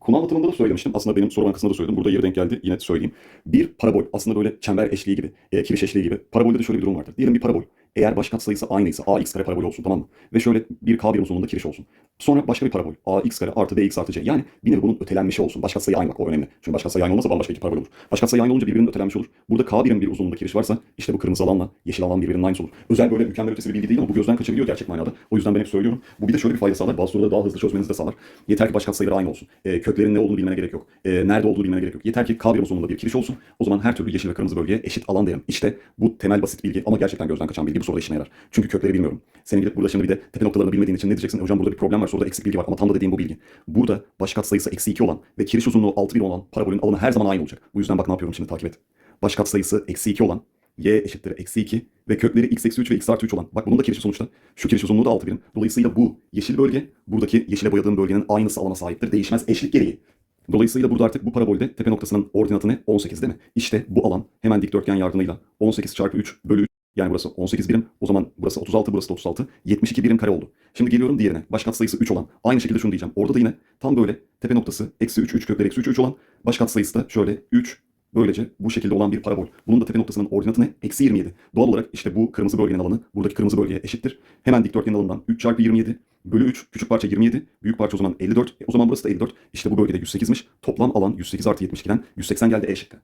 Konu anlatımında da söylemiştim. Aslında benim soru bankasında da söyledim. Burada yeri denk geldi. Yine söyleyeyim. Bir parabol aslında böyle çember eşliği gibi, e, kiriş eşliği gibi. Parabolde de şöyle bir durum vardır. Diyelim bir parabol. Eğer baş katsayısı aynıysa ax kare parabol olsun tamam mı? Ve şöyle bir k birim uzunluğunda kiriş olsun. Sonra başka bir parabol. ax kare artı bx artı c. Yani bir nevi bunun ötelenmişi olsun. Baş katsayı aynı bak o önemli. Çünkü baş katsayı aynı olmasa bambaşka iki parabol olur. Baş katsayı aynı olunca birbirinin ötelenmiş olur. Burada k birim bir uzunluğunda kiriş varsa işte bu kırmızı alanla yeşil alan birbirinin aynısı olur. Özel böyle mükemmel ötesi bir bilgi değil ama bu gözden kaçabiliyor gerçek manada. O yüzden ben hep söylüyorum. Bu bir de şöyle bir fayda sağlar. Bazı soruları daha hızlı çözmenizi de sağlar. Yeter ki baş katsayıları aynı olsun. E, köklerin ne olduğunu bilmene gerek yok. E, nerede olduğunu bilmene gerek yok. Yeter ki k birim uzunluğunda bir kiriş olsun. O zaman her türlü yeşil ve kırmızı bölgeye eşit alan derim. İşte bu temel basit bilgi ama gerçekten gözden kaçan bilgi bu soruda işine yarar. Çünkü kökleri bilmiyorum. Senin gidip burada şimdi bir de tepe noktalarını bilmediğin için ne diyeceksin? E, hocam burada bir problem var soruda eksik bilgi var ama tam da dediğim bu bilgi. Burada baş katsayısı eksi 2 olan ve kiriş uzunluğu 6 birim olan parabolün alanı her zaman aynı olacak. Bu yüzden bak ne yapıyorum şimdi takip et. Baş katsayısı eksi 2 olan y eşittir eksi 2 ve kökleri x eksi 3 ve x artı 3 olan. Bak bunun da kirişi sonuçta. Şu kiriş uzunluğu da 6 birim. Dolayısıyla bu yeşil bölge buradaki yeşile boyadığım bölgenin aynısı alana sahiptir. Değişmez eşlik gereği. Dolayısıyla burada artık bu parabolde tepe noktasının ordinatı ne? 18 değil mi? İşte bu alan hemen dikdörtgen yardımıyla 18 çarpı 3 bölü 3 yani burası 18 birim. O zaman burası 36, burası da 36. 72 birim kare oldu. Şimdi geliyorum diğerine. Baş katsayısı 3 olan. Aynı şekilde şunu diyeceğim. Orada da yine tam böyle tepe noktası eksi 3, 3 kökleri eksi 3, 3 olan. Baş katsayısı da şöyle 3, Böylece bu şekilde olan bir parabol. Bunun da tepe noktasının ordinatı ne? Eksi 27. Doğal olarak işte bu kırmızı bölgenin alanı buradaki kırmızı bölgeye eşittir. Hemen dikdörtgenin alanından 3 çarpı 27 bölü 3 küçük parça 27 büyük parça o zaman 54. E, o zaman burası da 54. İşte bu bölgede 108'miş. Toplam alan 108 artı 72'den 180 geldi E şıkkı.